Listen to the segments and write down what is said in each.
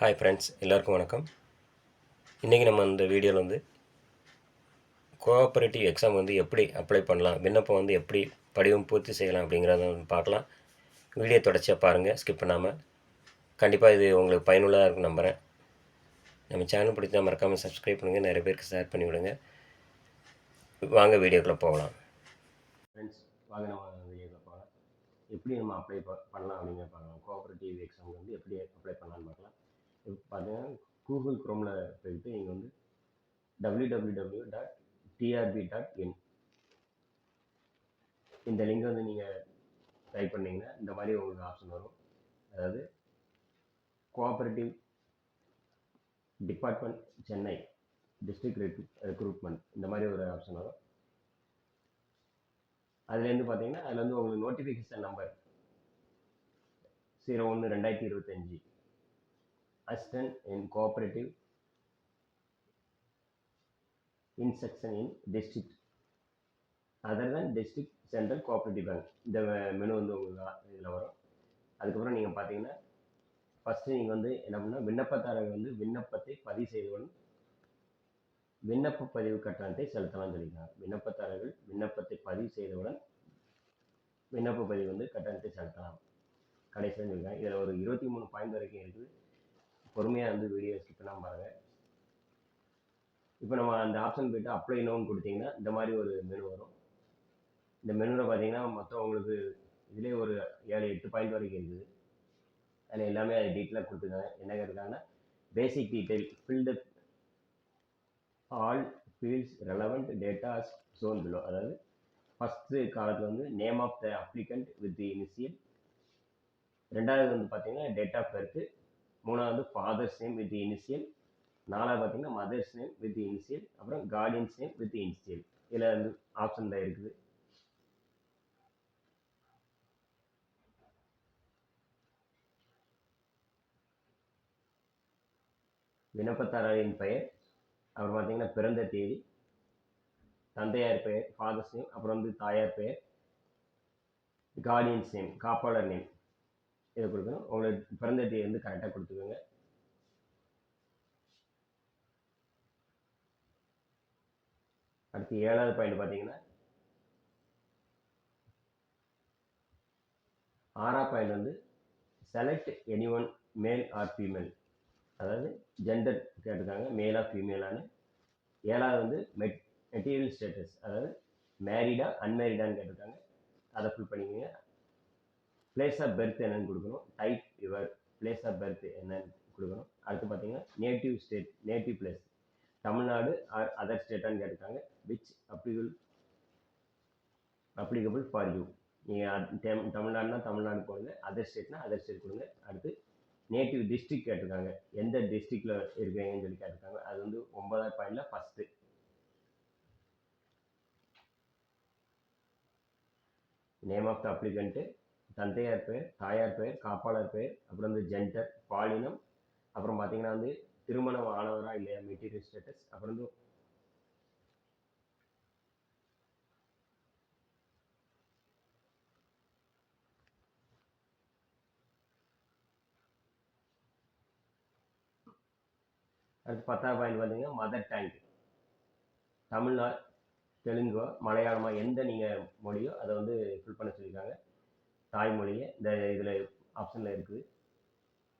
Hi friends எல்லாருக்கும் வணக்கம். இன்றைக்கி நம்ம இந்த வீடியோவில் வந்து கோஆப்ரேட்டிவ் எக்ஸாம் வந்து எப்படி அப்ளை பண்ணலாம் விண்ணப்பம் வந்து எப்படி படிவம் பூர்த்தி செய்யலாம் அப்படிங்கிறத வந்து பார்க்கலாம். வீடியோ தொடர்ச்சியாக பாருங்கள் ஸ்கிப் பண்ணாமல் கண்டிப்பாக இது உங்களுக்கு பயனுள்ளதாக இருக்கும் நம்புகிறேன் நம்ம சேனல் பிடிச்சா மறக்காமல் சப்ஸ்கிரைப் பண்ணுங்கள் நிறைய பேருக்கு ஷேர் பண்ணி விடுங்க. வாங்க வீடியோக்குள்ளே போகலாம். ஃப்ரெண்ட்ஸ் வாங்க நம்ம வீடியோக்குள்ளே போகலாம். எப்படி நம்ம அப்ளை பண்ணலாம் அப்படிங்கிற பார்க்கலாம். கோஆப்ரேட்டிவ் எக்ஸாம் வந்து எப்படி அப்ளை பண்ணலாம்னு பார்க்கலாம். பார்த்தீங்கன்னா கூகுள் குரோமில் போயிட்டு நீங்கள் வந்து W W W dot TRB dot in இந்த லிங்க் வந்து நீங்கள் டைப் பண்ணிங்கன்னா இந்த மாதிரி உங்களுக்கு ஆப்ஷன் வரும். அதாவது cooperative department Chennai district recruitment இந்த மாதிரி ஒரு ஆப்ஷன் வரும். அதுலேருந்து பார்த்தீங்கன்னா அதில் வந்து உங்களுக்கு நோட்டிஃபிகேஷன் நம்பர் ஜீரோ ஒன்று ரெண்டாயிரத்தி இருபத்தஞ்சி assistant in cooperative in section in district. Other than central central cooperative bank இந்த மெனு வந்து உங்களுக்கு இதில் வரும். அதுக்கப்புறம் நீங்கள் பார்த்தீங்கன்னா ஃபஸ்ட்டு நீங்கள் வந்து என்ன பண்ணால் விண்ணப்பதாரர் வந்து விண்ணப்பத்தை பதிவு செய்தவுடன் விண்ணப்ப பதிவு கட்டணத்தை செலுத்தலாம் சொல்லியிருக்காங்க. விண்ணப்பதாரர்கள் விண்ணப்பத்தை பதிவு செய்தவுடன் விண்ணப்ப பதிவு வந்து கட்டணத்தை செலுத்தலாம். கடைசியாக சொல்லியிருக்காங்க. இதில் ஒரு இருபத்தி மூணு பாயிண்ட் வரைக்கும் இருக்குது. பொறுமையாக வந்து வீடியோ ஸ்கிப் பண்ணாமல் பாருங்கள் இப்போ நம்ம அந்த ஆப்ஷன் போய்ட்டு அப்ளை நோன்னு கொடுத்தீங்கன்னா இந்த மாதிரி ஒரு மெனு வரும். இந்த மெனுவில் பார்த்தீங்கன்னா மொத்தம் உங்களுக்கு இதிலே ஒரு ஏழு எட்டு பாயிண்ட் வரைக்கும் இருக்குது. அதில் எல்லாமே அது டீட்டெயிலாக கொடுத்துருக்காங்க. என்ன இருக்காங்கன்னா basic detail filled all fields relevant datas shown below அதாவது ஃபஸ்ட்டு காலத்தில் வந்து name of the applicant with initial ரெண்டாவது வந்து பார்த்தீங்கன்னா டேட் ஆஃப் பர்த்து மூணாவது ஃபாதர்ஸ் நேம் வித் இனிஷியல் நாலாவது பார்த்தீங்கன்னா மதர்ஸ் நேம் வித் இனிஷியல் அப்புறம் கார்டியன்ஸ் நேம் வித் இனிஷியல் இதில் வந்து ஆப்ஷன் தான் இருக்குது. விண்ணப்பதாரரின் பெயர் அப்புறம் பார்த்தீங்கன்னா பிறந்த தேதி தந்தையார் பெயர் ஃபாதர்ஸ் நேம் அப்புறம் வந்து தாயார் பெயர் கார்டியன்ஸ் நேம் காப்பாளர் நேம் இதை கொடுக்கணும். உங்களோட பிறந்த தேதி வந்து கரெக்டாக கொடுத்துக்கோங்க. அடுத்து ஏழாவது பாயிண்ட் பார்த்தீங்கன்னா ஆறாவது பாயிண்ட் வந்து select any one male or female அதாவது ஜெண்டர் கேட்டிருக்காங்க மேலா ஃபீமேலான்னு ஏழாவது வந்து மெட் மெட்டீரியல் ஸ்டேட்டஸ் அதாவது மேரிடா அன்மேரிடான்னு கேட்டிருக்காங்க. அதை ஃபில் பண்ணிக்கோங்க. பிளேஸ் ஆஃப் பெர்த் என்னன்னு கொடுக்கணும். Type your place of birth என்னன்னு கொடுக்கணும். அடுத்து பார்த்தீங்கன்னா native state native place Tamil Nadu or other ஸ்டேட்டான்னு கேட்டிருக்காங்க. Which applicable applicable for you நீங்கள் தமிழ்நாடுனா தமிழ்நாடு போடுங்க. அதர் ஸ்டேட்னா அதர் ஸ்டேட் கொடுங்க. அடுத்து நேட்டிவ் டிஸ்ட்ரிக் கேட்டிருக்காங்க. எந்த டிஸ்ட்ரிக்டில் இருக்கிறீங்கன்னு சொல்லி கேட்டிருக்காங்க. அது வந்து ஒன்பதாவது பாயிண்டில் first name of the applicant தந்தையார் பேர் தாயார் பேர் காப்பாளர் பேர் அப்புறம் வந்து ஜென்டர் பாலினம் அப்புறம் பார்த்தீங்கன்னா வந்து திருமணம் ஆனவரா இல்லையா மெட்டீரியல் ஸ்டேட்டஸ் அப்புறம் வந்து அடுத்து பத்தாவது பாயிண்ட் பார்த்தீங்கன்னா மதர் டேங்க் தமிழ்நாடு தெலுங்கோ மலையாளமாக எந்த நீங்கள் மொழியோ அதை வந்து ஃபில் பண்ண சொல்லியிருக்காங்க. தாய்மொழியை இந்த இதில் ஆப்ஷனில் இருக்குது.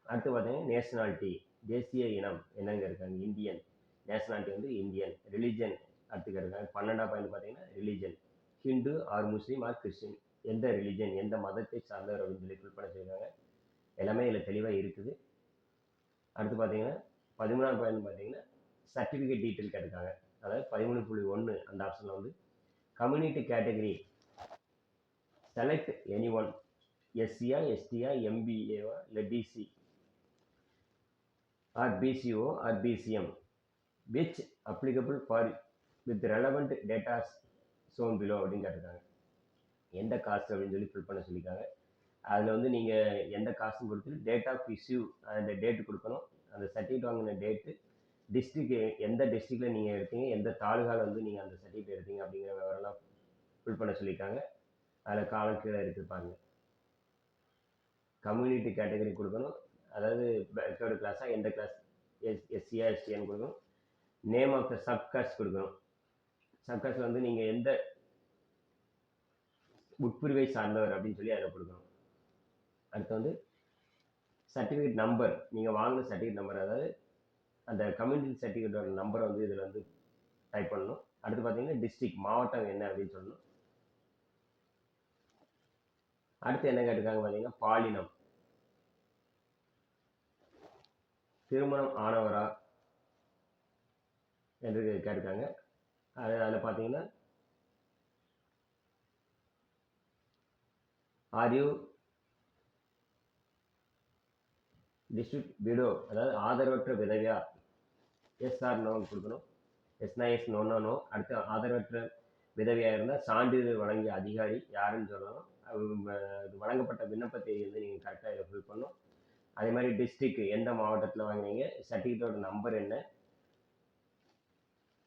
அடுத்து பார்த்தீங்கன்னா நேஷனாலிட்டி தேசிய இனம் என்னங்க இருக்காங்க? இந்தியன் நேஷனாலிட்டி வந்து இந்தியன் ரிலீஜன் அடுத்துக்க இருக்காங்க பன்னெண்டாம் பாயிண்ட் பார்த்தீங்கன்னா religion Hindu or Muslim or Christian எந்த ரிலீஜன் எந்த மதத்தை சார்ந்தவர் அப்படின்னு சொல்லி ஃபில் பண்ண எல்லாமே இதில் தெளிவாக இருக்குது. அடுத்து பார்த்தீங்கன்னா பதிமூணாம் பாயிண்ட் பார்த்தீங்கன்னா சர்டிஃபிகேட் டீட்டெயில் கேட்டிருக்காங்க. அதாவது பதிமூணு புள்ளி ஒன்று அந்த ஆப்ஷனில் வந்து community category select any one எஸ்சியா எஸ்டியா எம்பிஏவா இல்லை BC or BCO or BCM which applicable for with relevant datas shown below அப்படின்னு கேட்டிருக்காங்க. எந்த காஸ்ட் அப்படின்னு சொல்லி ஃபில் பண்ண சொல்லியிருக்காங்க. அதில் வந்து நீங்கள் எந்த காஸ்ட்டும் கொடுத்துட்டு டேட் ஆஃப் இஷ்யூ அந்த டேட்டு கொடுக்கணும். அந்த சர்டிஃபிகேட் வாங்கின டேட்டு டிஸ்ட்ரிக் எந்த டிஸ்ட்ரிக்டில் நீங்கள் எடுத்தீங்க எந்த தாலுகாவில் வந்து நீங்கள் அந்த சர்டிஃபிகேட் எடுத்தீங்க அப்படிங்கிற விவரம்லாம் ஃபில் பண்ண சொல்லியிருக்காங்க. அதில் காலம் கீழே எடுத்துருப்பாங்க கம்யூனிட்டி கேட்டகரி கொடுக்கணும். அதாவது பேக்வேர்டு கிளாஸாக எந்த கிளாஸ் எஸ் எஸ்சியா எஸ்டின்னு கொடுக்கணும். நேம் ஆஃப் த சப்காஸ்ட் கொடுக்கணும். சப்காஸ்ட் வந்து நீங்கள் எந்த உட்பிரிவை சார்ந்தவர் அப்படின்னு சொல்லி அதில் கொடுக்கணும். அடுத்து வந்து சர்டிஃபிகேட் நம்பர் நீங்கள் வாங்கின சர்டிஃபிகேட் நம்பர் அதாவது அந்த கம்யூனிட்டி சர்டிஃபிகேட்டோட நம்பரை வந்து இதில் வந்து டைப் பண்ணணும். அடுத்து பார்த்தீங்கன்னா டிஸ்ட்ரிக் மாவட்டம் என்ன அப்படின்னு சொல்லணும். அடுத்து என்ன கேட்டிருக்காங்க பார்த்தீங்கன்னா பாலினம். திருமணம் ஆனவரா என்று கேட்டிருக்காங்க. அது அதில் பார்த்தீங்கன்னா ஆர் யூ டிஸ்ட்ரிக்ட் விடோ அதாவது ஆதரவற்ற விதவியா? எஸ் ஆர் நோன்னு கொடுக்கணும். எஸ்னா எஸ் நோன்னா நோ அடுத்து ஆதரவற்ற விதவையாக இருந்தால் சான்றிதழ் வழங்கிய அதிகாரி யாருன்னு சொல்லணும். அது வழங்கப்பட்ட விண்ணப்பத்தை வந்து நீங்கள் கரெக்டாக இதை ஃபில் பண்ணணும். அதே மாதிரி டிஸ்ட்ரிக்கு எந்த மாவட்டத்தில் வாங்கினீங்க? சர்டிஃபிகேட்டோட நம்பர் என்ன?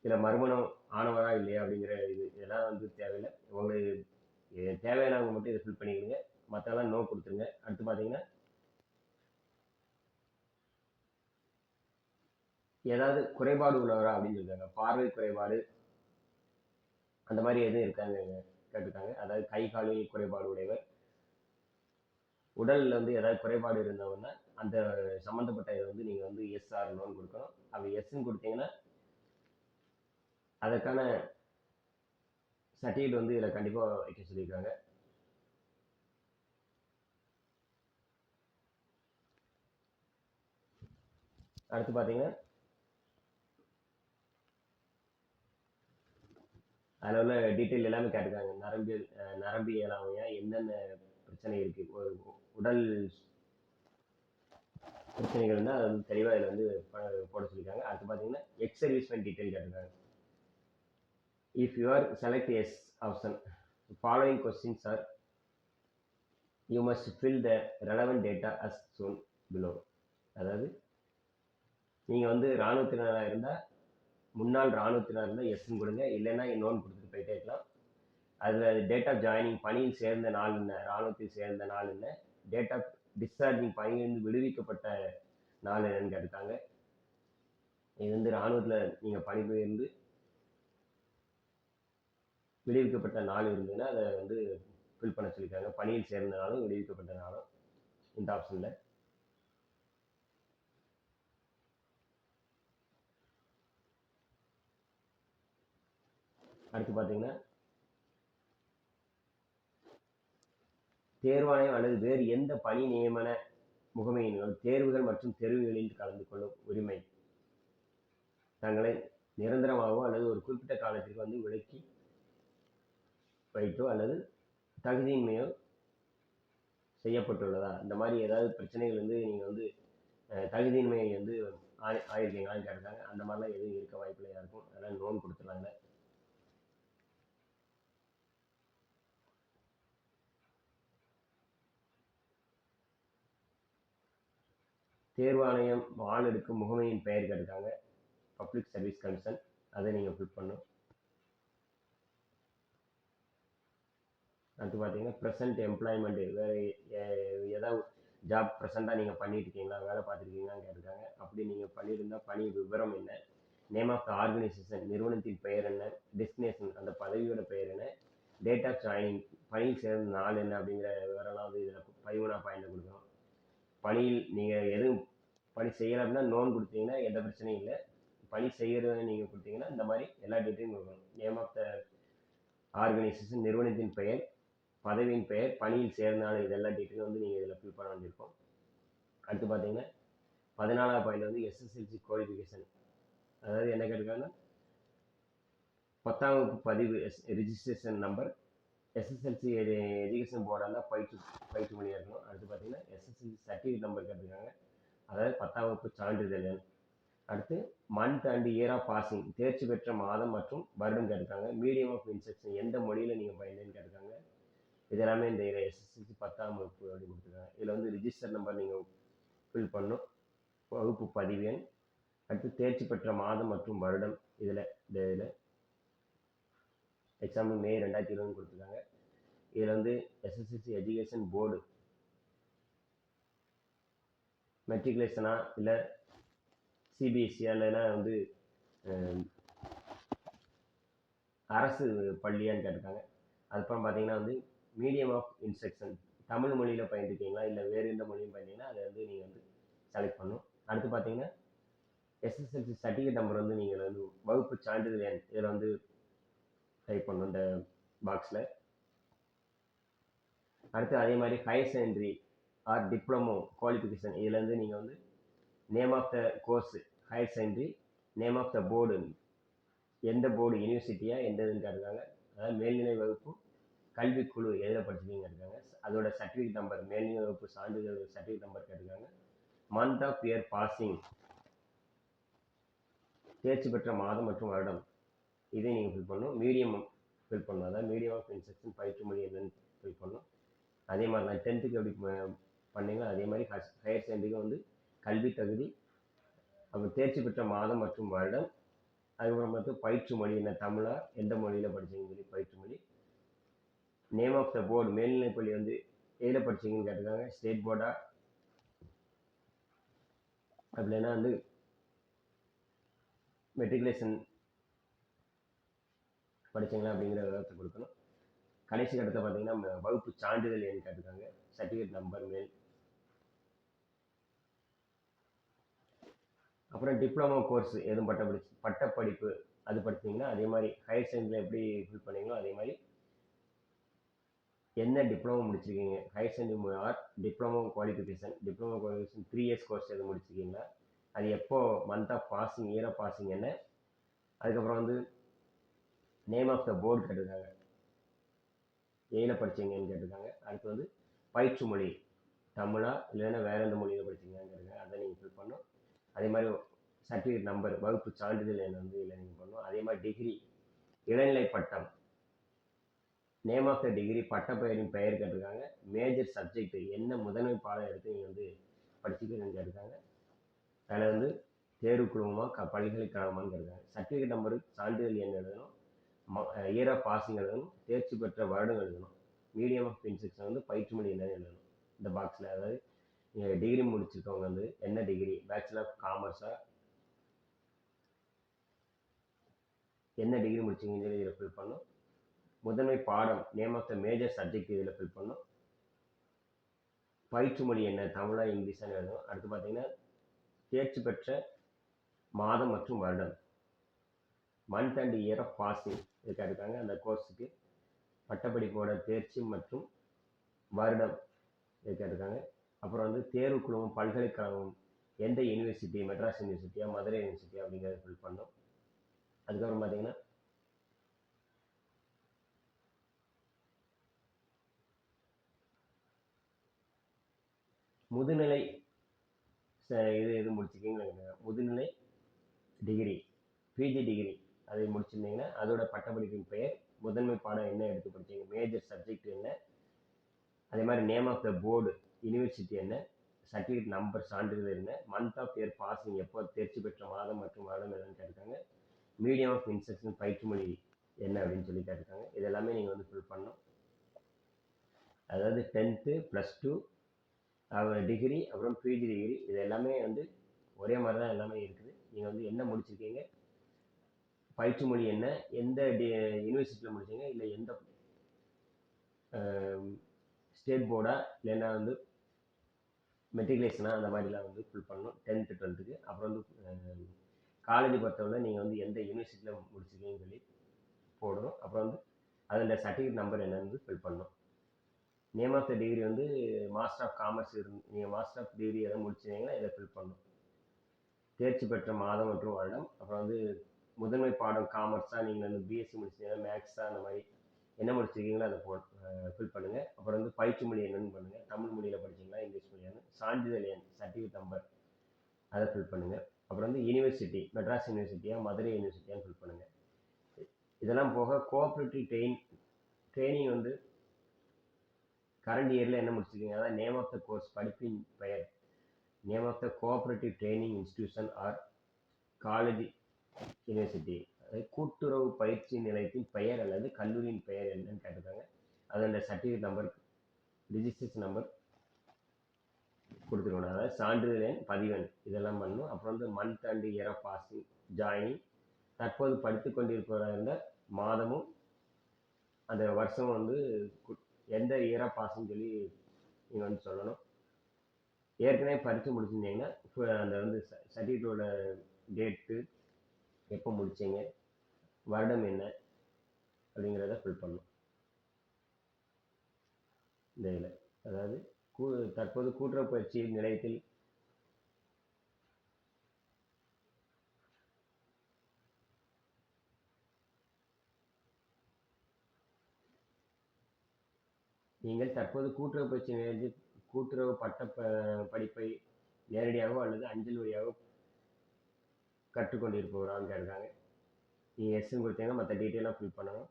இதில் மறுமணம் ஆனவரா இல்லையா அப்படிங்கிற இது இதெல்லாம் வந்து தேவையில்லை. உங்களுக்கு தேவையானவங்க மட்டும் இதை ஃபில் பண்ணிக்கோங்க. மற்றெல்லாம் நோ கொடுத்துருங்க. அடுத்து பார்த்தீங்கன்னா ஏதாவது குறைபாடு உள்ளவரா அப்படின்னு சொல்லியிருக்காங்க பார்வை குறைபாடு அந்த மாதிரி எதுவும் இருக்காங்க கேட்டிருக்காங்க அதாவது கை காலில் குறைபாடு உடையவர். உடலில் வந்து ஏதாவது குறைபாடு இருந்தவுடனே அந்த சம்மந்தப்பட்ட இதை வந்து நீங்கள் வந்து எஸ் ஆர் லோன் கொடுக்கணும். அப்படி எஸ்ன்னு கொடுத்தீங்கன்னா அதற்கான சர்டிஃபிகேட் வந்து இதில் கண்டிப்பாக வைக்க சொல்லியிருக்காங்க. அடுத்து பார்த்தீங்கன்னா அதில் உள்ள டீட்டெயில் எல்லாமே கேட்டிருக்காங்க. நரம்பியல் நரம்பியலாமையா என்னென்ன பிரச்சனை இருக்குது உடல் பிரச்சனைகள் இருந்தால் அது வந்து தெளிவாக இதில் வந்து போட சொல்லியிருக்காங்க அடுத்து பார்த்தீங்கன்னா எக்ஸ் சர்வீஸ்மெண்ட் டீட்டெயில் கேட்டிருக்காங்க. If you are select yes option following questions are you must fill the relevant data as shown below அதாவது நீங்கள் வந்து இராணுவத்தினராக இருந்தால் முன்னாள் இராணுவத்தினராக இருந்தால் எஸ்ன்னு கொடுங்க. இல்லைன்னா நோன் கொடுத்துட்டு போயிட்டே இருக்கலாம். அதில் டேட் ஆஃப் ஜாயினிங் பணியில் சேர்ந்த நாள் என்ன? இராணுவத்தில் சேர்ந்த நாள் என்ன? டேட் ஆஃப் டிஸ்சார்ஜிங் பணியிலிருந்து விடுவிக்கப்பட்ட நாள் என்னன்னு கேட்டிருக்காங்க. இது வந்து இராணுவத்தில் நீங்கள் பணிபுரிந்து விடுவிக்கப்பட்ட நாள் இருந்ததுன்னா அதை வந்து ஃபில் பண்ண சொல்லியிருக்காங்க. பணியில் சேர்ந்த நாளும் விடுவிக்கப்பட்ட நாளும் இந்த ஆப்ஷனில் அடுத்து பார்த்தீங்கன்னா தேர்வாணையம் அல்லது வேறு எந்த பணி நியமன முகமையினால் தேர்வுகள் மற்றும் தெரிவுகளில் கலந்து கொள்ளும் உரிமை தங்களை நிரந்தரமாகவோ அல்லது ஒரு குறிப்பிட்ட காலத்திற்கு வந்து விலக்கி வைத்தோ அல்லது தகுதியின்மையோ செய்யப்பட்டுள்ளதா? இந்த மாதிரி ஏதாவது பிரச்சனைகள் வந்து நீங்கள் வந்து தகுதியின்மையை வந்து ஆயி ஆயிருக்கீங்களான்னு கேட்டிருக்காங்க. அந்த மாதிரிலாம் எதுவும் இருக்க வாய்ப்பில்லையா? இருக்கும் அதெல்லாம் லோன் கொடுத்துருவாங்க தேர்வாணையம் வால் எடுக்கும் முகமையின் பெயர் கேட்டிருக்காங்க. பப்ளிக் சர்வீஸ் கமிஷன் அதை நீங்கள் ஃபில் பண்ணும் அடுத்து பார்த்தீங்கன்னா ப்ரெசன்ட் எம்ப்ளாய்மெண்ட்டு வேறு ஏதாவது ஜாப் ப்ரெசண்ட்டாக நீங்கள் பண்ணிட்டு இருக்கீங்களா? வேலை பார்த்துருக்கீங்களான்னு கேட்டிருக்காங்க. அப்படி நீங்கள் பண்ணியிருந்தால் பணி விவரம் என்ன? நேம் ஆஃப் த ஆர்கனைசேஷன் நிறுவனத்தின் பெயர் என்ன? டெஸ்டினேஷன் அந்த பதவியோட பெயர் என்ன? டேட் ஆஃப் ஜாயினிங் பணியில் சேர்ந்த நாள் என்ன? அப்படிங்கிற விவரம்லாம் வந்து இதில் பதிமூணாம் பாயிண்டில் கொடுக்கணும். பணியில் நீங்கள் எதுவும் பணி செய்யலை அப்படின்னா லோன் கொடுத்தீங்கன்னா எந்த பிரச்சனையும் இல்லை. பணி செய்கிறத நீங்கள் கொடுத்தீங்கன்னா இந்த மாதிரி எல்லா டீட்டெயிலும் கொடுக்கணும் நேம் ஆஃப் த ஆர்கனைசேஷன் நிறுவனத்தின் பெயர் பதவியின் பெயர் பணியில் சேர்ந்தாலும் இதெல்லாம் டீட்டெயிலும் வந்து நீங்கள் இதில் ஃபில் பண்ண வேண்டியிருக்கும். அடுத்து பார்த்தீங்கன்னா பதினாலாவது பாயிண்ட் வந்து எஸ்எஸ்எல்சி குவாலிஃபிகேஷன் அதாவது என்ன கேட்டிருக்காங்கன்னா பத்தாம் வகுப்பு பதிவு எஸ் ரிஜிஸ்ட்ரேஷன் நம்பர் எஸ்எஸ்எல்சி எஜுகேஷன் போர்டாக இருந்தால் பயிற்சி பயிற்சி மொழியாக இருக்கணும் அடுத்து பார்த்தீங்கன்னா எஸ்எஸ்எல்சி சர்டிஃபிகேட் நம்பர் கேட்டிருக்காங்க. அதாவது பத்தாம் வகுப்பு சான்றிதழ் அடுத்து month and year of passing தேர்ச்சி பெற்ற மாதம் மற்றும் வருடம் கேட்டிருக்காங்க. மீடியம் ஆஃப் இன்ஸ்ட்ரக்ஷன் எந்த மொழியில் நீங்கள் பயிலேன்னு கேட்டிருக்காங்க. இது எல்லாமே இந்த எஸ்எஸ்எல்சி பத்தாம் வகுப்பு அப்படி கொடுத்துருக்காங்க. இதில் வந்து ரிஜிஸ்டர் நம்பர் நீங்கள் ஃபில் பண்ணணும். வகுப்பு பதிவு எண். அடுத்து தேர்ச்சி பெற்ற மாதம் மற்றும் வருடம் இதில் இந்த இதில். எக்ஸாம்பிள் மே ரெண்டாயிரத்தி இருபது கொடுத்துருக்காங்க. இதில் வந்து எஸ்எஸ்எல்சி எஜுகேஷன் போர்டு மெட்ரிகுலேஷனா இல்லை சிபிஎஸ்சியா இல்லைன்னா வந்து அரசு பள்ளியான்னு கேட்டிருக்காங்க. அதுக்கப்புறம் பார்த்தீங்கன்னா வந்து மீடியம் ஆஃப் இன்ஸ்ட்ரக்ஷன் தமிழ் மொழியில் பயின்றிருக்கீங்களா இல்லை வேறு எந்த மொழியும் பயின்றீங்கன்னா அதை வந்து நீங்கள் வந்து செலக்ட் பண்ணணும். அடுத்து பார்த்தீங்கன்னா எஸ்எஸ்எல்சி சர்டிஃபிகேட் நம்பர் வந்து நீங்கள் வந்து வகுப்பு சான்றிதழ் எண் இதில் வந்து டைப் பண்ணணும் இந்த பாக்ஸில் அடுத்து அதே மாதிரி higher secondary or diploma qualification. இதுலேருந்து நீங்கள் வந்து name of the course higher secondary name of the board எந்த போர்டு யூனிவர்சிட்டியாக எந்த இதுன்னு கேட்டிருக்காங்க அதாவது மேல்நிலை வகுப்பு கல்விக்குழு எதில் படிச்சிருக்கீங்க இருக்காங்க அதோட சர்டிஃபிகேட் நம்பர் மேல்நிலை வகுப்பு சான்றிதழ் சர்டிஃபிகேட் நம்பர் கேட்டிருக்காங்க. மந்த் ஆஃப் இயர் பாசிங் தேர்ச்சி பெற்ற மாதம் மற்றும் வருடம் இதை நீங்கள் ஃபில் பண்ணணும். மீடியம் ஃபில் பண்ணணும். அதாவது மீடியம் ஆஃப் இன்ஸ்ட்ரக்ஷன் பயிற்று மொழி என்னன்னு ஃபில் பண்ணணும். அதே மாதிரி தான் டென்த்துக்கு எப்படி பண்ணீங்களோ அதே மாதிரி ஹையர் செகண்டரிக்கும் வந்து கல்வி தகுதி அப்புறம் தேர்ச்சி பெற்ற மாதம் மற்றும் வருடம் அதுக்கப்புறம் பார்த்து பயிற்று மொழி என்ன தமிழா எந்த மொழியில் படித்தீங்கன்னு சொல்லி பயிற்று மொழி. நேம் ஆஃப் த போர்டு மேல்நிலைப்பள்ளி வந்து எதில் படிச்சீங்கன்னு கேட்டிருக்காங்க? ஸ்டேட் போர்டா அப்படின்னா வந்து மெட்ரிகுலேஷன் படிச்சீங்களா அப்படிங்கிற விவரத்தை கொடுக்கணும். கடைசி கட்டத்தை பார்த்தீங்கன்னா வகுப்பு சான்றிதழ் எண் கேட்டிருக்காங்க. சர்டிஃபிகேட் நம்பர் மேல் அப்புறம் டிப்ளமோ கோர்ஸ் எதுவும் பட்ட படி பட்டப்படிப்பு அது படித்தீங்கன்னா அதே மாதிரி ஹையர் செகண்டரியில் எப்படி ஃபில் பண்ணீங்களோ அதே மாதிரி என்ன டிப்ளமோ முடிச்சிருக்கீங்க? Higher secondary or diploma qualification diploma qualification three years course எதுவும் முடிச்சிருக்கீங்களா? அது எப்போ month of passing year of passing என்ன? அதுக்கப்புறம் வந்து நேம் ஆஃப் த போர்டு கேட்டிருக்காங்க. ஏயில் படிச்சீங்கன்னு கேட்டிருக்காங்க. அடுத்து வந்து பயிற்று மொழி தமிழா இல்லைன்னா வேற எந்த மொழியில் படிச்சீங்கன்னு கேட்டிருக்காங்க. அதை நீங்கள் ஃபில் பண்ணணும். அதே மாதிரி சர்டிஃபிகேட் நம்பர் வகுப்பு சான்றிதழ் என்ன வந்து இதில் நீங்கள் பண்ணணும். அதே மாதிரி டிகிரி இளநிலை பட்டம். நேம் ஆஃப் த டிகிரி பட்டப்பெயரின் பெயர் கேட்டிருக்காங்க. மேஜர் சப்ஜெக்ட் என்ன முதன்மை பாடம் எடுத்து நீங்கள் வந்து படிச்சுக்கிறேன்னு கேட்டிருக்காங்க. அதில் வந்து தேர்வு குழுமமாக க பல்கலைக்கழகமான்னு கேட்டிருக்காங்க. சர்டிஃபிகேட் நம்பரு சான்றிதழ் என்ன எழுதணும்? இயர் ஆஃப் பாசிங் எழுதணும் தேர்ச்சி பெற்ற வருடம் எழுதணும். மீடியம் ஆஃப் பின்சிக்ஸ் வந்து பயிற்று மொழி என்னன்னு எழுதணும்? இந்த பாக்ஸில் அதாவது நீங்கள் டிகிரி முடிச்சிருக்கவங்க வந்து என்ன டிகிரி பேச்சுலர் ஆஃப் காமர்ஸா என்ன டிகிரி முடிச்சிங்க சொல்லி இதில் ஃபில் பண்ணும் முதன்மை பாடம் name of the major subject இதில் ஃபில் பண்ணும் பயிற்று மொழி என்ன? தமிழா இங்கிலீஷான்னு எழுதணும். அடுத்து பார்த்தீங்கன்னா தேர்ச்சி பெற்ற மாதம் மற்றும் வருடம். Month and year of passing இருக்காருக்காங்க அந்த கோர்ஸுக்கு பட்டப்படிப்போட தேர்ச்சி மற்றும் வருடம் இதுக்காக இருக்காங்க அப்புறம் வந்து தேர்வு பல்கலைக்கழகம் எந்த யூனிவர்சிட்டி மெட்ராஸ் யூனிவர்சிட்டியா மதுரை யூனிவர்சிட்டியா அப்படிங்கிறத ஃபில் பண்ணோம். அதுக்கப்புறம் பார்த்தீங்கன்னா முதுநிலை ச- இது இது முடிச்சுக்கிங்களா முதுநிலை டிகிரி பிஜி டிகிரி அதை முடிச்சிருந்தீங்கன்னா அதோட பட்டப்படிப்பின் பெயர் முதன்மை பாடம் என்ன எடுத்து படிச்சீங்க மேஜர் சப்ஜெக்ட் என்ன அதே மாதிரி name of the board university என்ன சர்டிஃபிகேட் நம்பர் சான்றிதழ் என்ன மந்த் ஆஃப் இயர் பாசிங் எப்போ தேர்ச்சி பெற்ற மாதம் மற்றும் வருடம் என்னன்னு கேட்டிருக்காங்க. மீடியம் ஆஃப் இன்ஸ்ட்ரக்ஷன் பயிற்று மொழி என்ன அப்படின்னு சொல்லி கேட்டிருக்காங்க. இது எல்லாமே நீங்கள் வந்து ஃபில் பண்ணணும். அதாவது டென்த்து ப்ளஸ் டூ டிகிரி அப்புறம் பிஜி டிகிரி இது எல்லாமே வந்து ஒரே மாதிரி தான் எல்லாமே இருக்குது. நீங்கள் வந்து என்ன முடிச்சிருக்கீங்க பயிற்று மொழி என்ன? எந்த யூனிவர்சிட்டியில் முடிச்சீங்க? இல்லை எந்த ஸ்டேட் போர்டா இல்லைன்னா வந்து மெட்ரிகுலேஷனாக அந்த மாதிரிலாம் வந்து ஃபில் பண்ணணும். டென்த்து டுவெல்த்துக்கு அப்புறம் வந்து காலேஜ் பொறுத்தவரை நீங்கள் வந்து எந்த யூனிவர்சிட்டியில் முடிச்சிருக்கீங்கன்னு சொல்லி போடணும். அப்புறம் வந்து அதோட சர்டிஃபிகேட் நம்பர் என்னன்னு ஃபில் பண்ணணும். நேம் ஆஃப் த டிகிரி வந்து மாஸ்டர் ஆஃப் காமர்ஸ் இருந்து நீங்கள் மாஸ்டர் ஆஃப் டிகிரி எதாவது முடிச்சிருந்தீங்கன்னா இதை ஃபில் பண்ணணும். தேர்ச்சி பெற்ற மாதம் மற்றும் வருடம். அப்புறம் வந்து முதன்மை பாடம் காமர்ஸாக நீங்கள் வந்து பிஎஸ்சி முடிச்சிருந்தீங்கன்னா மேக்ஸா அந்த மாதிரி என்ன முடிச்சிருக்கீங்களோ அதை போ ஃபில் பண்ணுங்கள் அப்புறம் வந்து பயிற்சி மொழி என்னன்னு பண்ணுங்கள் தமிழ் மொழியில் படிச்சீங்களா இங்கிலீஷ் மொழியானு சான்றிதழ் எண் சர்டிஃபிகேட் நம்பர் அதை ஃபில் பண்ணுங்கள் அப்புறம் வந்து யூனிவர்சிட்டி மெட்ராஸ் யூனிவர்சிட்டியா மதுரை யூனிவர்சிட்டியான்னு ஃபில் பண்ணுங்கள் இதெல்லாம் போக கோஆப்ரேட்டிவ் ட்ரெயின் ட்ரைனிங் வந்து கரண்ட் இயரில் என்ன முடிச்சிருக்கீங்க? அதாவது நேம் ஆஃப் த கோர்ஸ் படிப்பின் பெயர். Name of the cooperative training institution or college university அதாவது கூட்டுறவு பயிற்சி நிலையத்தின் பெயர் அல்லது கல்லூரியின் பெயர் என்னன்னு கேட்டிருக்காங்க. அது அந்த சர்டிஃபிகேட் நம்பர் ரிஜிஸ்ட்ரேஷன் நம்பர் கொடுத்துருக்கணும். அதாவது சான்றிதழ் எண். பதிவெண் இதெல்லாம் பண்ணணும். அப்புறம் வந்து month and year of passing joining தற்போது படித்து கொண்டிருப்பவராக இருந்தால் மாதமும் அந்த வருஷம் வந்து கு- எந்த இயராக பாஸ்ன்னு சொல்லி நீங்கள் வந்து சொல்லணும். ஏற்கனவே படித்து முடிச்சிருந்தீங்கன்னா இப்போ அந்த வந்து சர்டிஃபிகேட்டோட டேட்டு எப்போ முடிச்சீங்க? வருடம் என்ன? அப்படிங்கிறத ஃபில் பண்ணும் இந்த இதில் அதாவது கூ தற்போது கூட்டுறவு பயிற்சி நிலையத்தில் நீங்கள் தற்போது கூட்டுறவு பயிற்சி நிலையத்தில் கூட்டுறவு பட்ட ப- படிப்பை நேரடியாகவோ அல்லது அஞ்சல் வழியாகவோ கற்றுக்கொண்டிருப்பவரான்னு கேட்டிருக்காங்க நீங்கள் எஸ்ன்னு கொடுத்தீங்கன்னா மற்ற டீட்டெயிலாக ஃபில் பண்ணணும்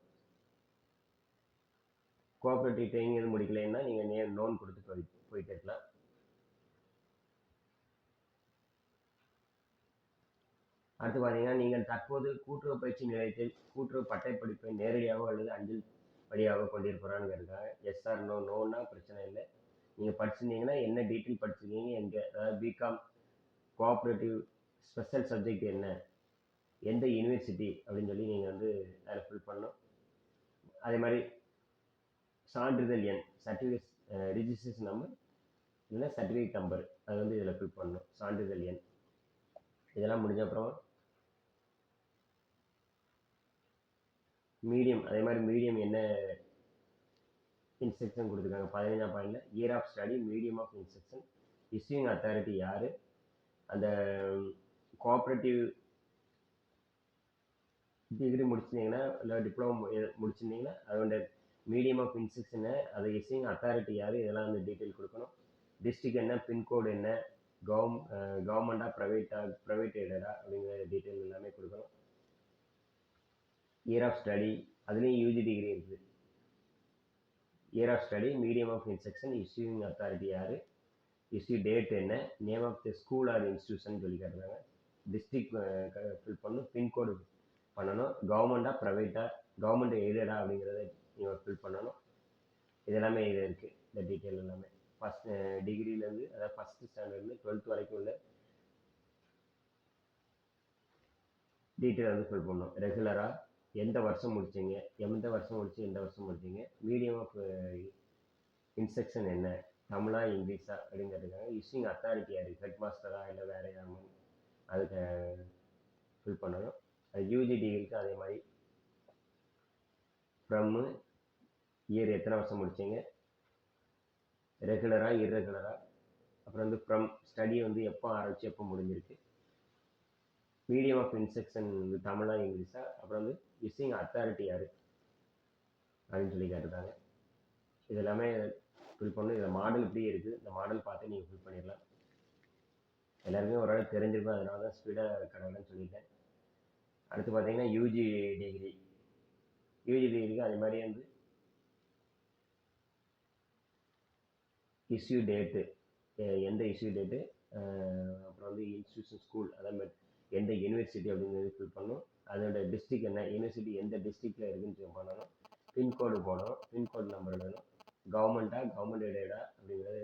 கோஆப்ரேட்டிவ் ட்ரைனிங் எதுவும் முடிக்கலைன்னா நீங்கள் நே லோன் கொடுத்து போய் போயிட்டு இருக்கலாம். அடுத்து பார்த்தீங்கன்னா நீங்கள் தற்போது கூட்டுறவு பயிற்சி நிலையத்தில் கூட்டுறவு பட்டை படிப்பை நேரடியாகவோ அல்லது அஞ்சல் வழியாக கொண்டிருப்போரான்னு கேட்குறாங்க எஸ்ஆர் நோ நோன்னா பிரச்சனை இல்லை. நீங்கள் படிச்சிருந்தீங்கன்னா என்ன டீட்டெயில் படிச்சிருக்கீங்க எங்கே அதாவது பிகாம் கோஆப்ரேட்டிவ் ஸ்பெஷல் சப்ஜெக்ட் என்ன? எந்த யூனிவர்சிட்டி அப்படின்னு சொல்லி நீங்கள் வந்து அதில் ஃபில் பண்ணணும். அதே மாதிரி சான்றிதழ் எண் சர்டிஃபிகேட் ரிஜிஸ்ட்ரேஷன் நம்பர் இல்லைன்னா சர்டிஃபிகேட் நம்பர் அது வந்து இதில் ஃபில் பண்ணணும். சான்றிதழ் எண். இதெல்லாம் முடிஞ்ச அப்புறம் மீடியம் அதே மாதிரி மீடியம் என்ன இன்ஸ்ட்ரக்ஷன் கொடுத்துருக்காங்க? பதினஞ்சாம் பாயிண்டில் year of study medium of instruction issuing authority யார்? அந்த கோஆப்ரேட்டிவ் டிகிரி முடிச்சிருந்தீங்கன்னா இல்லை டிப்ளமோ முடிச்சிருந்தீங்கன்னா அதோட மீடியம் ஆஃப் இன்ஸ்ட்ரக்ஷனு அதை இசிங் அத்தாரிட்டி யார் இதெல்லாம் வந்து டீட்டெயில் கொடுக்கணும். டிஸ்ட்ரிக் என்ன பின்கோடு என்ன கவர்ம் கவர்மெண்ட்டாக ப்ரைவேட்டா ப்ரைவேட் எய்டடா அப்படிங்கிற டீட்டெயில் எல்லாமே கொடுக்கணும். இயர் ஆஃப் ஸ்டடி அதுலேயும் யூஜி டிகிரி இருக்குது year of study medium of instruction issuing authority யார் இஷ்யூ டேட் என்ன name of the school or institution சொல்லி காட்டுறாங்க. டிஸ்ட்ரிக்ட் uh, ஃபில் பண்ணணும் பின்கோடு பண்ணணும். கவர்மெண்ட்டாக ப்ரைவேட்டாக கவர்மெண்ட் எய்டடா அப்படிங்கிறத நீங்கள் ஃபில் பண்ணணும். இது எல்லாமே இது இருக்குது இந்த டீட்டெயில் எல்லாமே. ஃபஸ்ட் டிகிரிலேருந்து uh, அதாவது ஃபஸ்ட்டு ஸ்டாண்டர்ட்லேருந்து டுவெல்த் வரைக்கும் உள்ள டீட்டெயில் வந்து ஃபில் பண்ணணும். ரெகுலராக எந்த வருஷம் முடிச்சீங்க எந்த வருஷம் முடிச்சு எந்த வருஷம் முடிச்சீங்க மீடியம் ஆஃப் இன்ஸ்ட்ரக்ஷன் என்ன தமிழா இங்கிலீஷா அப்படின்னு இஷ்யூங் அத்தாரிட்டி யார்? ஹெட் மாஸ்டரா இல்லை வேறு யாரும்? அதுக்கு ஃபில் பண்ணணும். அது யூஜி டிகிரிக்கு அதே மாதிரி ஃப்ரம்மு இயர் எத்தனை வருஷம் முடிச்சீங்க? ரெகுலராக இர்ரெகுலராக அப்புறம் வந்து ஃப்ரம் ஸ்டடி வந்து எப்போ ஆரம்பிச்சு எப்போ முடிஞ்சிருக்கு? மீடியம் ஆஃப் இன்ஸ்ட்ரக்ஷன் வந்து தமிழா இங்கிலீஷா? அப்புறம் வந்து இஸ்ஸிங் அத்தாரிட்டி யார்? அப்படின்னு சொல்லி கேட்டிருக்காங்க இது எல்லாமே ஃபில் பண்ணணும். இதில் மாடல் இப்படியே இருக்குது இந்த மாடல் பார்த்து நீங்கள் ஃபில் பண்ணிடலாம். எல்லாருக்குமே நாள் தெரிஞ்சிருக்கும் அதனால தான் ஸ்பீடாக கடவுள்னு சொல்லிட்டேன். அடுத்து பார்த்தீங்கன்னா யூஜி டிகிரி யூஜி டிகிரிக்கு அதே மாதிரி வந்து இஷ்யூ டேட்டு எந்த இஷ்யூ டேட்டு அப்புறம் வந்து இன்ஸ்டியூஷன் ஸ்கூல் அதே மாதிரி எந்த யூனிவர்சிட்டி அப்படிங்கிறது ஃபில் பண்ணணும் அதோட டிஸ்ட்ரிக் என்ன யூனிவர்சிட்டி எந்த டிஸ்ட்ரிக்டில் இருக்குன்னு சொல்லி பண்ணணும் பின்கோடு போடணும் பின்கோடு நம்பர் எழுதணும் கவர்மெண்ட்டாக கவர்மெண்ட் எடேடா அப்படிங்கிறத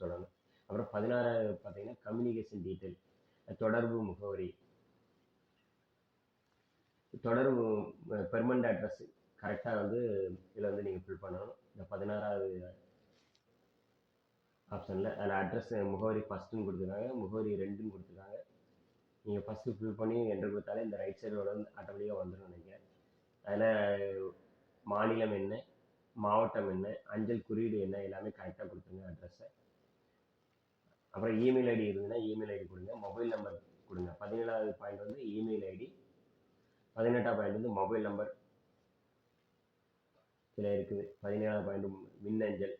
சொல்லணும். அப்புறம் பதினாறாவது பார்த்தீங்கன்னா கம்யூனிகேஷன் டீட்டெயில் தொடர்பு முகவரி தொடர்பு பெர்மனண்ட் அட்ரஸ் கரெக்டாக வந்து இதில் வந்து நீங்கள் ஃபில் பண்ணணும். இந்த பதினாறாவது ஆப்ஷனில் அதில் அட்ரஸ் முகவரி ஃபஸ்ட்டுன்னு கொடுத்துருக்காங்க. முகவரி ரெண்டுன்னு கொடுத்துருக்காங்க. நீங்கள் ஃபஸ்ட்டு ஃபில் பண்ணி என்ட்ரு கொடுத்தாலே இந்த ரைட் சைடோட வந்து ஆட்டோமேட்டிக்காக வந்துடும் நீங்கள் அதில் மாநிலம் என்ன மாவட்டம் என்ன அஞ்சல் குறியீடு என்ன எல்லாமே கரெக்டாக கொடுத்துருங்க அட்ரஸை அப்புறம் இமெயில் ஐடி இருந்ததுன்னா இமெயில் ஐடி கொடுங்க. மொபைல் நம்பர் கொடுங்க. பதினேழாவது பாயிண்ட் வந்து இமெயில் ஐடி பதினெட்டாம் பாயிண்ட் வந்து மொபைல் நம்பர் இதில் இருக்குது. பதினேழாம் பாயிண்ட் மின்னஞ்சல்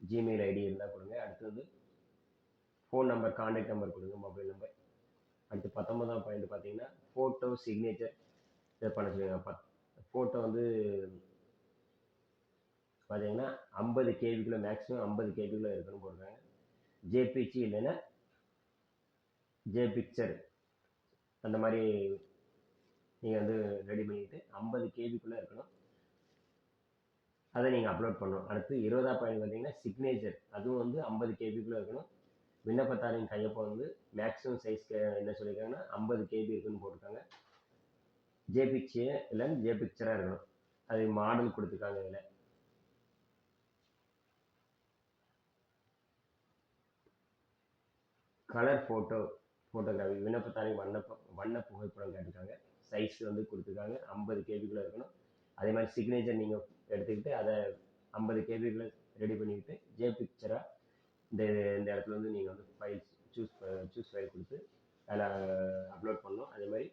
ஜிமெயில் ஐடி இருந்தால் கொடுங்க. அடுத்தது வந்து ஃபோன் நம்பர் கான்டாக்ட் நம்பர் கொடுங்க மொபைல் நம்பர் அடுத்து பத்தொன்பதாம் பாயிண்ட் பார்த்தீங்கன்னா ஃபோட்டோ சிக்னேச்சர் இதை பண்ண சொல்லுங்க. பத் ஃபோட்டோ வந்து பார்த்தீங்கன்னா ஐம்பது கேபிக்குள்ளே மேக்ஸிமம் ஐம்பது கேபிக்குள்ளே இருக்குன்னு போடுறாங்க ஜேபிச்சி இல்லைன்னா ஜே பிக்சர் அந்த மாதிரி நீங்கள் வந்து ரெடி பண்ணிக்கிட்டு ஐம்பது கேபிக்குள்ளே இருக்கணும். அதை நீங்கள் அப்லோட் பண்ணணும். அடுத்து இருபதா பாயிண்ட் பார்த்தீங்கன்னா சிக்னேச்சர் அதுவும் வந்து ஐம்பது கேபிக்குள்ளே இருக்கணும். விண்ணப்பத்தாரின் கையப்போ வந்து மேக்ஸிமம் சைஸ் என்ன சொல்லியிருக்காங்கன்னா ஐம்பது கேபி இருக்குன்னு போட்டிருக்காங்க. ஜே இல்லைன்னு ஜே பிக்சராக இருக்கணும். அது மாடல் கொடுத்துருக்காங்க இதில். கலர் ஃபோட்டோ ஃபோட்டோகிராஃபி விண்ணப்பத்தாரின் வண்ண வண்ண புகைப்படம் கேட்டிருக்காங்க. சைஸ் வந்து கொடுத்துருக்காங்க. ஐம்பது கேபிக்குள்ளே இருக்கணும். அதே மாதிரி சிக்னேச்சர் நீங்கள் எடுத்துக்கிட்டு அதை ஐம்பது கேபிக்குள்ளே ரெடி பண்ணிக்கிட்டு ஜே பிக்சராக இந்த இந்த இடத்துல வந்து நீங்கள் வந்து ஃபைல்ஸ் சூஸ் சூஸ் ஃபைல் கொடுத்து அதில் அப்லோட் பண்ணணும். அதே மாதிரி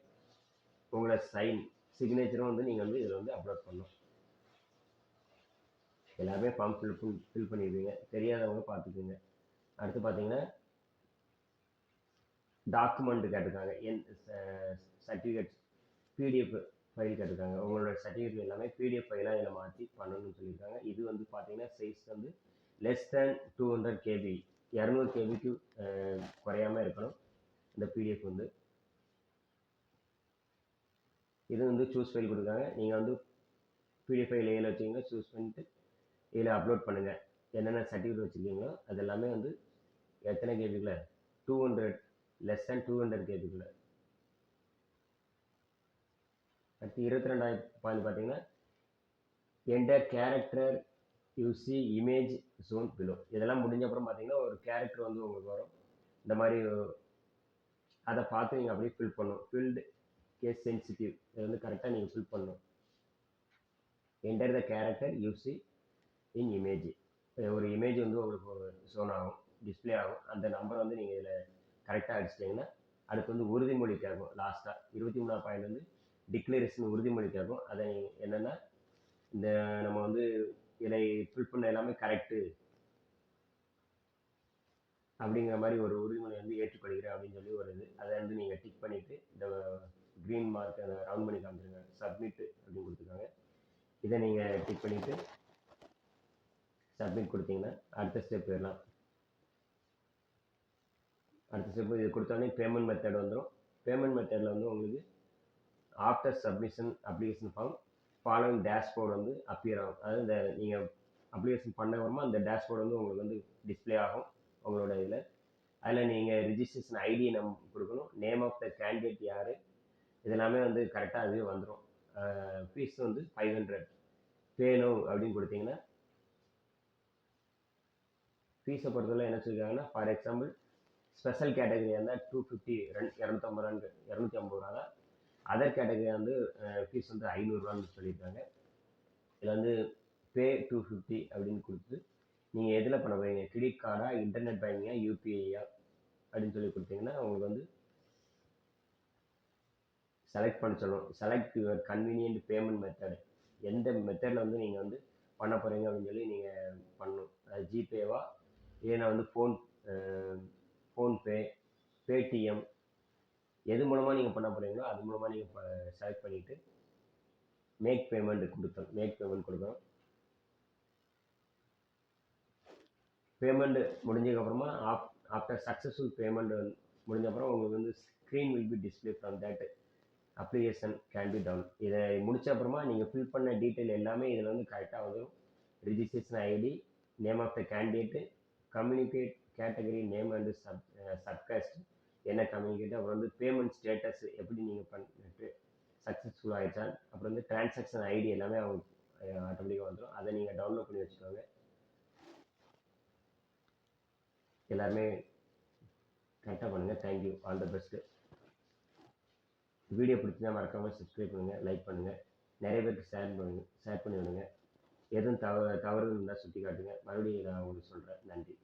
உங்களோட சைன் சிக்னேச்சரும் வந்து நீங்கள் வந்து இதில் வந்து அப்லோட் பண்ணணும். எல்லாமே ஃபார்ம் ஃபில் ஃபில் பண்ணிடுவீங்க. தெரியாதவங்க பார்த்துக்குங்க. அடுத்து பார்த்தீங்கன்னா டாக்குமெண்ட் கேட்டிருக்காங்க. என் சர்டிஃபிகேட் பிடிஎஃப் ஃபைல் கேட்டிருக்காங்க. உங்களோட சர்டிஃபிகேட் எல்லாமே பிடிஎஃப் ஃபைலாக இதில் மாற்றி பண்ணணும்னு சொல்லியிருக்காங்க. இது வந்து பார்த்தீங்கன்னா சைஸ் வந்து less than two hundred KB இரநூறு கேபிக்கு குறையாமல் இருக்கணும். இந்த பிடிஎஃப் வந்து. இது வந்து சூஸ் ஃபைல் கொடுக்காங்க நீங்கள் வந்து பிடிஎஃப் ஃபைல் ஏல வச்சிங்கன்னா சூஸ் பண்ணிட்டு இதில் அப்லோட் பண்ணுங்கள் என்னென்ன சர்டிஃபிகேட் வச்சுருக்கீங்களோ அது எல்லாமே வந்து எத்தனை கேபிக்குள்ள two hundred less than two hundred கேபிக்குள்ள அடுத்து இருபத்தி ரெண்டாயிரம் பாயிண்ட் பார்த்தீங்கன்னா enter character you see image shown below இதெல்லாம் முடிஞ்ச அப்புறம் பார்த்தீங்கன்னா ஒரு கேரக்டர் வந்து உங்களுக்கு வரும். இந்த மாதிரி அதை பார்த்து நீங்கள் அப்படியே ஃபில் பண்ணணும். ஃபில்டு கேஸ் சென்சிட்டிவ் இதை வந்து கரெக்டாக நீங்கள் ஃபில் பண்ணணும். Enter the character you see in image ஒரு இமேஜ் வந்து உங்களுக்கு ஷோன் ஆகும் டிஸ்பிளே ஆகும். அந்த நம்பர் வந்து நீங்கள் இதில் கரெக்டாக அடிச்சிட்டிங்கன்னா அடுத்து வந்து உறுதிமொழி கேட்கும் லாஸ்ட்டாக இருபத்தி மூணாம் பாயிண்ட் வந்து டிக்ளரேஷன் உறுதிமொழி கேட்கும் அதை என்னென்னா இந்த நம்ம வந்து இதை ஃபில் பண்ண எல்லாமே கரெக்டு அப்படிங்கிற மாதிரி ஒரு உறுதிமொழி வந்து ஏற்றுக்கொள்கிறேன் அப்படின்னு சொல்லி ஒரு இது. அதை வந்து நீங்கள் டிக் பண்ணிவிட்டு இந்த க்ரீன் மார்க் அதை ரவுண்ட் பண்ணி காமிச்சிருங்க. சப்மிட் அப்படின்னு கொடுத்துருக்காங்க. இதை நீங்கள் டிக் பண்ணிவிட்டு சப்மிட் கொடுத்தீங்கன்னா அடுத்த ஸ்டெப் போயிடலாம் அடுத்த ஸ்டெப் இது கொடுத்தோடனே பேமெண்ட் மெத்தட் வந்துடும் பேமெண்ட் மெத்தடில் வந்து உங்களுக்கு after submission application form following dashboard வந்து அப்பியர் ஆகும். அதாவது இந்த நீங்கள் அப்ளிகேஷன் பண்ண அப்புறமா அந்த டேஷ்போர்டு வந்து உங்களுக்கு வந்து டிஸ்பிளே ஆகும் உங்களோட இதில். அதில் நீங்கள் ரிஜிஸ்ட்ரேஷன் ஐடி நம் கொடுக்கணும். நேம் ஆஃப் த கேண்டிடேட் யார்? இதெல்லாமே வந்து கரெக்டாக அதுவே வந்துடும் ஃபீஸ் வந்து ஃபைவ் ஹண்ட்ரட் பேனோ அப்படின்னு கொடுத்தீங்கன்னா ஃபீஸை பொறுத்தவரை என்ன சொல்லியிருக்காங்கன்னா ஃபார் எக்ஸாம்பிள் ஸ்பெஷல் கேட்டகரியாக இருந்தால் டூ ஃபிஃப்டி ரெண்டு இரநூத்தம்பது ரன் இரநூத்தி ஐம்பது ரூபா தான் அதர் கேட்டகரி வந்து ஃபீஸ் வந்து ஐநூறுரூவான்னு சொல்லியிருக்காங்க. இதில் வந்து பே டூ ஃபிஃப்டி அப்படின்னு கொடுத்து நீங்கள் எதில் பண்ண போகிறீங்க கிரெடிட் கார்டா இன்டர்நெட் பேங்கிங்கா யூபிஐயா அப்படின்னு சொல்லி கொடுத்தீங்கன்னா உங்களுக்கு வந்து செலக்ட் பண்ண சொல்லணும் select your convenient payment method எந்த மெத்தடில் வந்து நீங்கள் வந்து பண்ண போகிறீங்க அப்படின்னு சொல்லி நீங்கள் பண்ணணும். அது ஜிபேவா இல்லைன்னா வந்து ஃபோன் ஃபோன்பே பேடிஎம் எது மூலமாக நீங்கள் பண்ண போகிறீங்களோ அது மூலமாக நீங்கள் செலக்ட் பண்ணிவிட்டு மேக் பேமெண்ட் கொடுத்தோம் மேக் பேமெண்ட் கொடுக்கணும். பேமெண்ட் முடிஞ்சதுக்கப்புறமா ஆஃப் ஆஃப்டர் சக்ஸஸ்ஃபுல் பேமெண்ட் முடிஞ்ச அப்புறம் உங்களுக்கு வந்து screen will be display from that application can be down இதை முடிச்ச அப்புறமா நீங்கள் ஃபில் பண்ண டீட்டெயில் எல்லாமே இதில் வந்து கரெக்டாக வந்துடும் registration ID name of the candidate communicate category name and sub subcaste என்ன கம்யூனிகேட் அப்புறம் வந்து பேமெண்ட் ஸ்டேட்டஸ் எப்படி நீங்கள் பண்ணிட்டு சக்ஸஸ்ஃபுல் ஆகிடுச்சா அப்புறம் வந்து டிரான்சாக்ஷன் ஐடி எல்லாமே அவங்க ஆட்டோமேட்டிக்காக வந்துடும் அதை நீங்கள் டவுன்லோட் பண்ணி வச்சுக்கோங்க. எல்லாருமே கரெக்டாக பண்ணுங்கள் thank you all the best video பிடிச்சினா மறக்காமல் சப்ஸ்கிரைப் பண்ணுங்கள் லைக் பண்ணுங்கள் நிறைய பேருக்கு ஷேர் பண்ணுங்கள் ஷேர் பண்ணி விடுங்க. எதுவும் தவறு தவறு இருந்தால் சுட்டி காட்டுங்க மறுபடியும் நான் உங்களுக்கு சொல்கிறேன் நன்றி.